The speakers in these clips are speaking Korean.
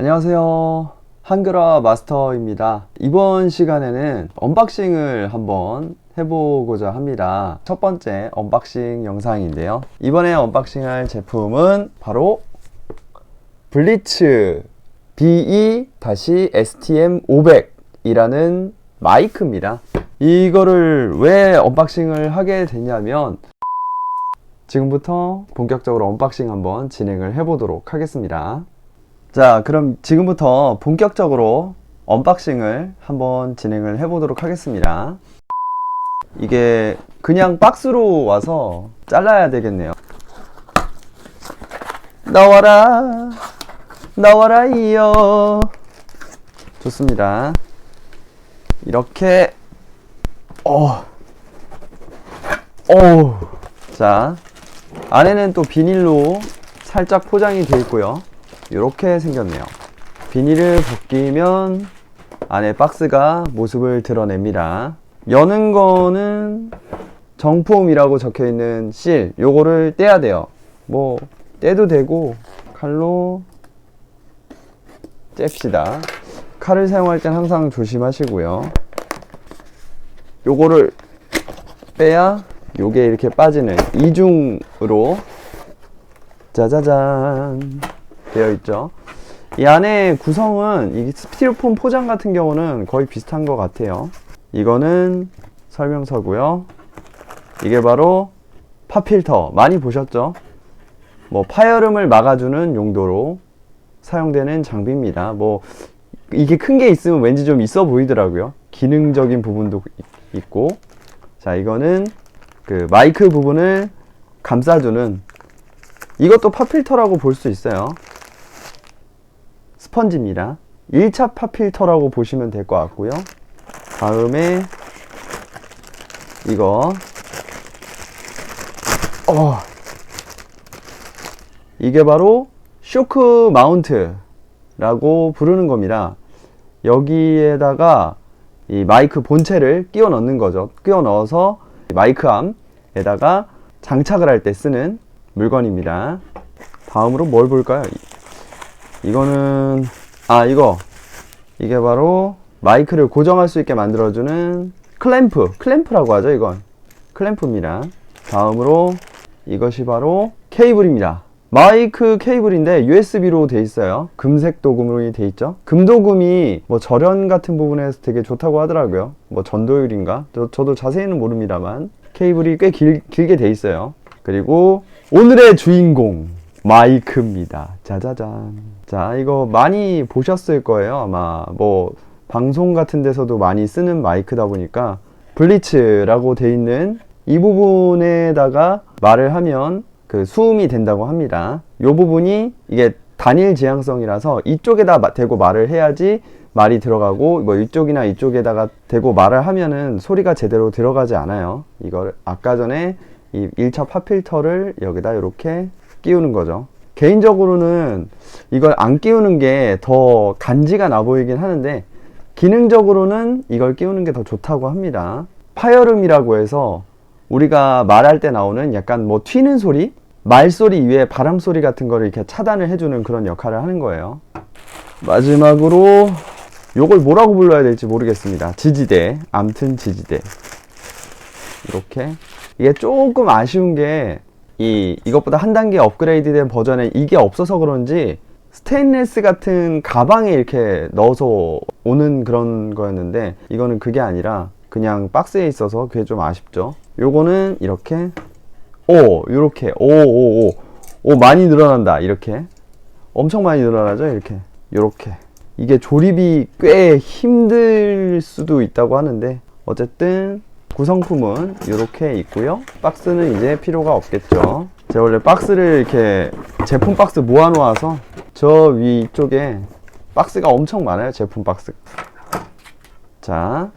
안녕하세요. 한글화 마스터입니다. 이번 시간에는 언박싱을 한번 해보고자 합니다. 첫 번째 언박싱 영상인데요. 이번에 언박싱할 제품은 바로 블리츠 E BE-STM500 이라는 마이크입니다. 이거를 왜 언박싱을 하게 됐냐면 지금부터 본격적으로 언박싱 한번 진행을 해보도록 하겠습니다. 자, 그럼 지금부터 본격적으로 언박싱을 한번 진행을 해 보도록 하겠습니다. 이게 그냥 박스로 와서 잘라야 되겠네요. 나와라, 나와라, 이요. 좋습니다. 이렇게, 어, 어, 자, 안에는 또 비닐로 살짝 포장이 되어 있고요. 이렇게 생겼네요. 비닐을 벗기면 안에 박스가 모습을 드러냅니다. 여는 거는 정품이라고 적혀 있는 실, 요거를 떼야 돼요. 뭐, 떼도 되고, 칼로 잽시다. 칼을 사용할 땐 항상 조심하시고요. 요거를 빼야 요게 이렇게 빠지는 이중으로 짜자잔 되어 있죠. 이 안에 구성은 이 스티로폼 포장 같은 경우는 거의 비슷한 것 같아요. 이거는 설명서고요. 이게 바로 팝필터 많이 보셨죠? 뭐 파열음을 막아주는 용도로 사용되는 장비입니다. 뭐 이게 큰 게 있으면 왠지 좀 있어 보이더라고요. 기능적인 부분도 이- 있고 자 이거는 그 마이크 부분을 감싸주는 이것도 팝필터라고 볼 수 있어요. 스펀지입니다. 1차 팝필터라고 보시면 될 것 같고요. 다음에 이거 어 이게 바로 쇼크 마운트라고 부르는 겁니다. 여기에다가 이 마이크 본체를 끼워 넣는 거죠. 끼워 넣어서 마이크암에다가 장착을 할 때 쓰는 물건입니다. 다음으로 뭘 볼까요? 이- 이거는 아 이거 이게 바로 마이크를 고정할 수 있게 만들어주는 클램프 클램프라고 하죠 이건 클램프입니다. 다음으로 이것이 바로 케이블입니다. 마이크 케이블인데 USB로 돼 있어요. 금색 도금으로 돼 있죠. 금도금이 뭐 절연 같은 부분에서 되게 좋다고 하더라고요. 뭐 전도율인가? 저, 저도 자세히는 모릅니다만 케이블이 꽤 길, 길게 돼 있어요. 그리고 오늘의 주인공 마이크입니다. 짜자잔. 자, 이거 많이 보셨을 거예요. 아마 뭐 방송 같은 데서도 많이 쓰는 마이크다 보니까 블리츠라고 돼 있는 이 부분에다가 말을 하면 그 수음이 된다고 합니다. 이 부분이 이게 단일 지향성이라서 이쪽에다 마- 대고 말을 해야지 말이 들어가고 뭐 이쪽이나 이쪽에다가 대고 말을 하면은 소리가 제대로 들어가지 않아요. 이걸 아까 전에 이 1차 팝필터를 여기다 이렇게 끼우는 거죠. 개인적으로는 이걸 안 끼우는 게 더 간지가 나 보이긴 하는데 기능적으로는 이걸 끼우는 게 더 좋다고 합니다. 파열음이라고 해서 우리가 말할 때 나오는 약간 뭐 튀는 소리, 말소리 이외에 바람 소리 같은 거를 이렇게 차단을 해주는 그런 역할을 하는 거예요. 마지막으로 요걸 뭐라고 불러야 될지 모르겠습니다. 지지대, 암튼 지지대. 이렇게 이게 조금 아쉬운 게 이 이것보다 한 단계 업그레이드된 버전에 이게 없어서 그런지 스테인레스 같은 가방에 이렇게 넣어서 오는 그런 거였는데 이거는 그게 아니라 그냥 박스에 있어서 그게 좀 아쉽죠. 요거는 이렇게 오 이렇게 오 오 오 오 많이 늘어난다 이렇게. 엄청 많이 늘어나죠 이렇게. 요렇게. 이게 조립이 꽤 힘들 수도 있다고 하는데 어쨌든 구성품은 이렇게 있고요 박스는 이제 필요가 없겠죠 제가 원래 박스를 이렇게 제품 박스 모아놓아서 저 위쪽에 박스가 엄청 많아요 제품 박스 자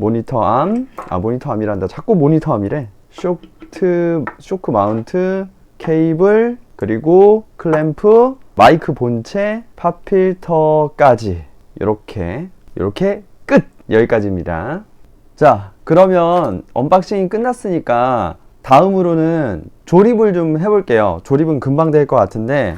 모니터 암, 아 모니터 암이란다. 자꾸 모니터 암이래. 쇼트, 쇼크 마운트, 케이블, 그리고 클램프, 마이크 본체, 팝필터까지 이렇게 이렇게 끝 여기까지입니다. 자 그러면 언박싱이 끝났으니까 다음으로는 조립을 좀 해볼게요. 조립은 금방 될 것 같은데.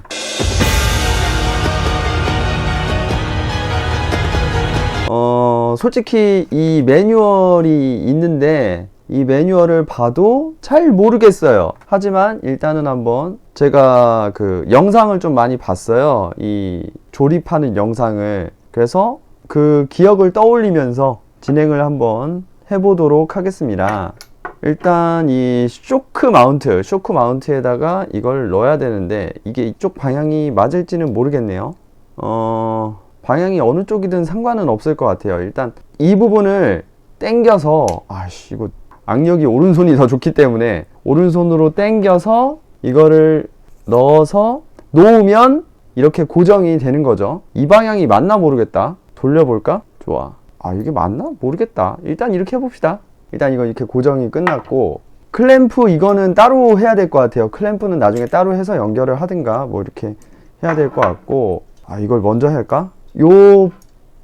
어 솔직히 이 매뉴얼이 있는데 이 매뉴얼을 봐도 잘 모르겠어요. 하지만 일단은 한번 제가 그 영상을 좀 많이 봤어요. 이 조립하는 영상을. 그래서 그 기억을 떠올리면서 진행을 한번 해보도록 하겠습니다. 일단 이 쇼크 마운트, 쇼크 마운트에다가 이걸 넣어야 되는데 이게 이쪽 방향이 맞을지는 모르겠네요. 어, 방향이 어느 쪽이든 상관은 없을 것 같아요. 일단 이 부분을 당겨서 아씨 이거 악력이 오른손이 더 좋기 때문에 오른손으로 당겨서 이거를 넣어서 놓으면 이렇게 고정이 되는 거죠. 이 방향이 맞나 모르겠다. 돌려볼까? 좋아. 아 이게 맞나? 모르겠다. 일단 이렇게 해봅시다. 일단 이거 이렇게 고정이 끝났고 클램프 이거는 따로 해야 될 것 같아요. 클램프는 나중에 따로 해서 연결을 하든가 뭐 이렇게 해야 될 것 같고 아 이걸 먼저 할까? 요, 요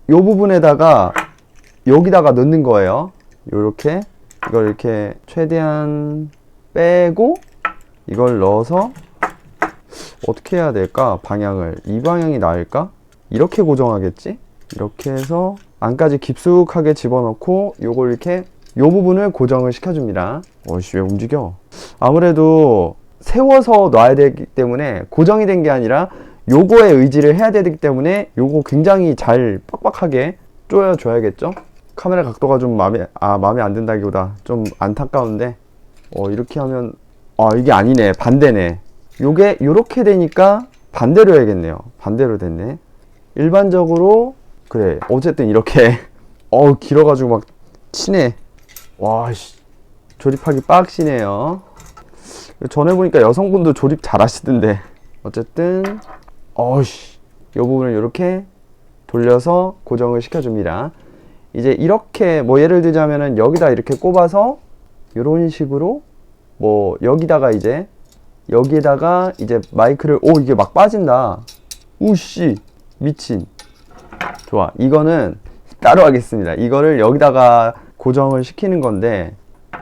부분에다가 여기다가 넣는 거예요. 요렇게 이걸 이렇게 최대한 빼고 이걸 넣어서 어떻게 해야 될까? 방향을 이 방향이 나을까? 이렇게 고정하겠지? 이렇게 해서 안까지 깊숙하게 집어넣고 요걸 이렇게 요 부분을 고정을 시켜줍니다. 어이씨 왜 움직여? 아무래도 세워서 놔야 되기 때문에 고정이 된 게 아니라 요거에 의지를 해야 되기 때문에 요거 굉장히 잘 빡빡하게 조여 줘야겠죠? 카메라 각도가 좀 마음에 아 마음에 안 든다기보다 좀 안타까운데 어 이렇게 하면 아 이게 아니네 반대네 요게 요렇게 되니까 반대로 해야겠네요 반대로 됐네 일반적으로 그래. 어쨌든 이렇게 어우 길어가지고 막 치네 와씨. 조립하기 빡시네요. 전에 보니까 여성분도 조립 잘 하시던데. 어쨌든 어우씨. 요 부분을 이렇게 돌려서 고정을 시켜줍니다. 이제 이렇게 뭐 예를 들자면은 여기다 이렇게 꼽아서 이런 식으로 뭐 여기다가 이제 여기에다가 이제 마이크를 오 이게 막 빠진다. 우씨. 미친 좋아. 이거는 따로 하겠습니다. 이거를 여기다가 고정을 시키는 건데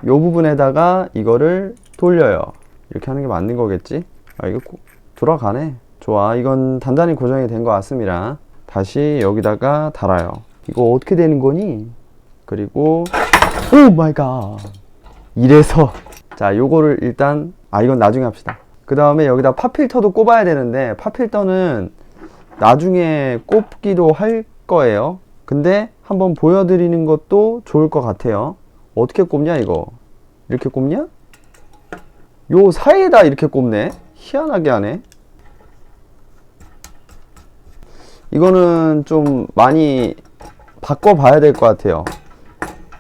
요 부분에다가 이거를 돌려요. 이렇게 하는 게 맞는 거겠지? 아 이거 고- 돌아가네. 좋아. 이건 단단히 고정이 된 것 같습니다. 다시 여기다가 달아요. 이거 어떻게 되는 거니? 그리고 오 마이 갓. 이래서. 자 요거를 일단 아 이건 나중에 합시다. 그 다음에 여기다 팝필터도 꼽아야 되는데 팝필터는 나중에 꼽기도 할 거예요. 근데 한번 보여드리는 것도 좋을 것 같아요. 어떻게 꼽냐 이거? 이렇게 꼽냐? 요 사이에다 이렇게 꼽네. 희한하게 하네. 이거는 좀 많이 바꿔봐야 될 것 같아요.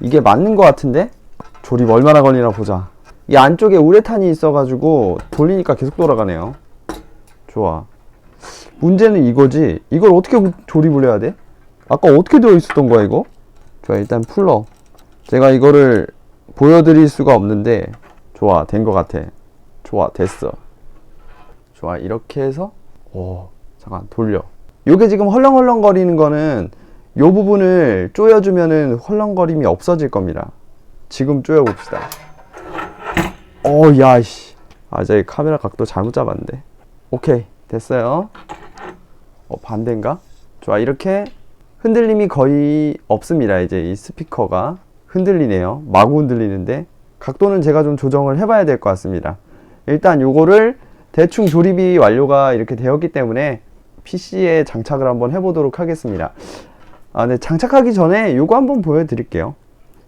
이게 맞는 것 같은데? 조립 얼마나 걸리나 보자. 이 안쪽에 우레탄이 있어가지고 돌리니까 계속 돌아가네요. 좋아. 문제는 이거지. 이걸 어떻게 조립을 해야 돼? 아까 어떻게 되어 있었던 거야 이거? 좋아 일단 풀러 제가 이거를 보여드릴 수가 없는데 좋아 된 것 같아 좋아 됐어 좋아 이렇게 해서 오 잠깐 돌려 요게 지금 헐렁헐렁 거리는 거는 요 부분을 조여주면은 헐렁거림이 없어질 겁니다 지금 조여봅시다 어, 야 씨. 아, 제 카메라 각도 잘못 잡았는데. 오케이, 됐어요. 어, 반대인가? 좋아, 이렇게 흔들림이 거의 없습니다. 이제 이 스피커가 흔들리네요. 마구 흔들리는데 각도는 제가 좀 조정을 해봐야 될 것 같습니다. 일단 요거를 대충 조립이 완료가 이렇게 되었기 때문에 PC에 장착을 한번 해보도록 하겠습니다. 아, 네, 장착하기 전에 요거 한번 보여드릴게요.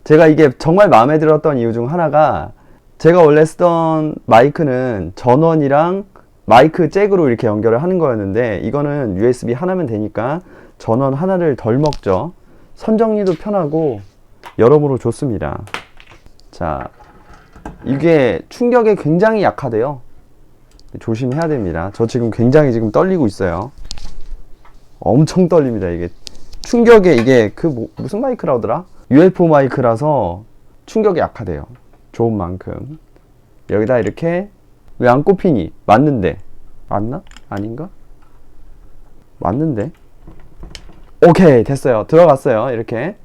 제가 이게 정말 마음에 들었던 이유 중 하나가 제가 원래 쓰던 마이크는 전원이랑 마이크 잭으로 이렇게 연결을 하는 거였는데 이거는 USB 하나면 되니까 전원 하나를 덜 먹죠. 선정리도 편하고 여러모로 좋습니다. 자, 이게 충격에 굉장히 약하대요. 조심해야 됩니다. 저 지금 굉장히 지금 떨리고 있어요. 엄청 떨립니다. 이게 충격에 이게 그 뭐- 무슨 마이크라더라? UFO 마이크라서 충격에 약하대요. 좋은 만큼 여기다 이렇게 왜 안 꼽히니? 맞는데 맞나? 아닌가? 맞는데 오케이 됐어요 들어갔어요 이렇게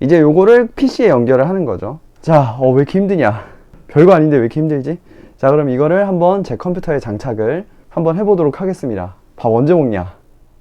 이제 요거를 PC에 연결을 하는 거죠 자어 왜 이렇게 힘드냐 별거 아닌데 왜 이렇게 힘들지? 자 그럼 이거를 한번 제 컴퓨터에 장착을 한번 해보도록 하겠습니다 밥 언제 먹냐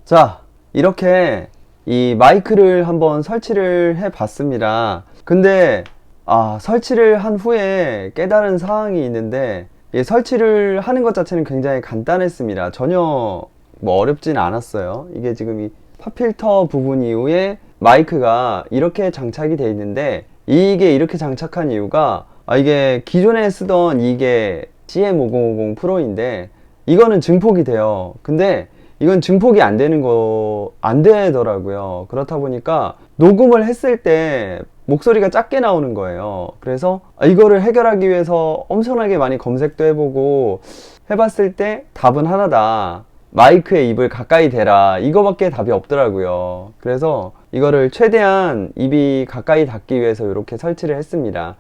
자 이렇게 이 마이크를 한번 설치를 해 봤습니다. 근데 아, 설치를 한 후에 깨달은 사항이 있는데 이 설치를 하는 것 자체는 굉장히 간단했습니다. 전혀 뭐 어렵진 않았어요. 이게 지금 이 팝필터 부분 이후에 마이크가 이렇게 장착이 돼 있는데 이게 이렇게 장착한 이유가 아, 이게 기존에 쓰던 이게 CM5050 프로인데 이거는 증폭이 돼요. 근데 이건 증폭이 안 되는 거, 안 되더라고요. 그렇다 보니까 녹음을 했을 때 목소리가 작게 나오는 거예요. 그래서 아, 이거를 해결하기 위해서 엄청나게 많이 검색도 해보고 해봤을 때 답은 하나다. 마이크에 입을 가까이 대라. 이거밖에 답이 없더라고요. 그래서 이거를 최대한 입이 가까이 닿기 위해서 이렇게 설치를 했습니다.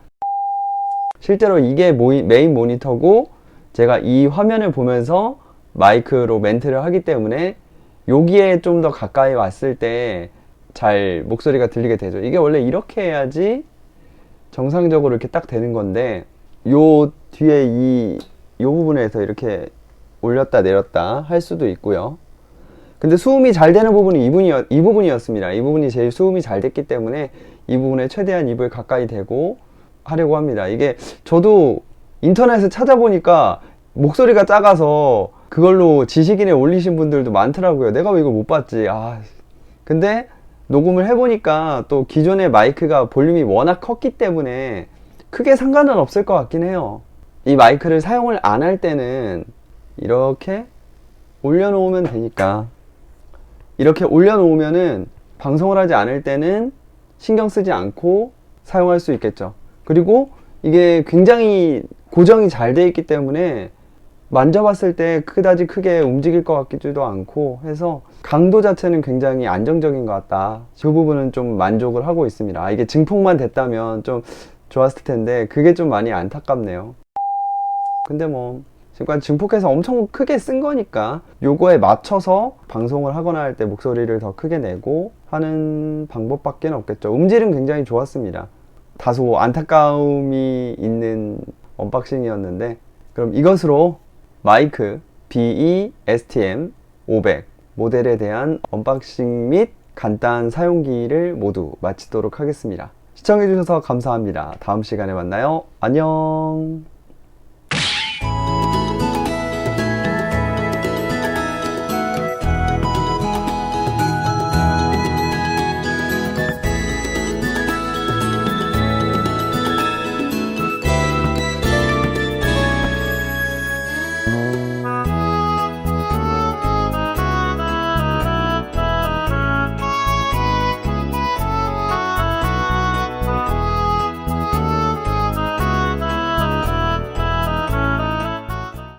실제로 이게 모이- 메인 모니터고 제가 이 화면을 보면서 마이크로 멘트를 하기 때문에 여기에 좀 더 가까이 왔을 때 잘 목소리가 들리게 되죠. 이게 원래 이렇게 해야지 정상적으로 이렇게 딱 되는 건데 요 뒤에 이, 요 부분에서 이렇게 올렸다 내렸다 할 수도 있고요. 근데 수음이 잘 되는 부분이 이, 부분이, 이 부분이었습니다. 이 부분이 제일 수음이 잘 됐기 때문에 이 부분에 최대한 입을 가까이 대고 하려고 합니다. 이게 저도 인터넷에 찾아보니까 목소리가 작아서 그걸로 지식인에 올리신 분들도 많더라고요. 내가 왜 이거 못 봤지? 아, 근데 녹음을 해보니까 또 기존의 마이크가 볼륨이 워낙 컸기 때문에 크게 상관은 없을 것 같긴 해요. 이 마이크를 사용을 안 할 때는 이렇게 올려놓으면 되니까 이렇게 올려놓으면은 방송을 하지 않을 때는 신경 쓰지 않고 사용할 수 있겠죠. 그리고 이게 굉장히 고정이 잘 돼 있기 때문에 만져봤을 때 그다지 크게 움직일 것 같지도 않고 해서 강도 자체는 굉장히 안정적인 것 같다. 그 부분은 좀 만족을 하고 있습니다. 아, 이게 증폭만 됐다면 좀 좋았을 텐데 그게 좀 많이 안타깝네요. 근데 뭐 지금까지 증폭해서 엄청 크게 쓴 거니까 요거에 맞춰서 방송을 하거나 할 때 목소리를 더 크게 내고 하는 방법밖에 없겠죠. 음질은 굉장히 좋았습니다. 다소 안타까움이 있는 언박싱이었는데 그럼 이것으로 마이크 BE-STM 500 모델에 대한 언박싱 및 간단 사용기를 모두 마치도록 하겠습니다. 시청해주셔서 감사합니다. 다음 시간에 만나요. 안녕.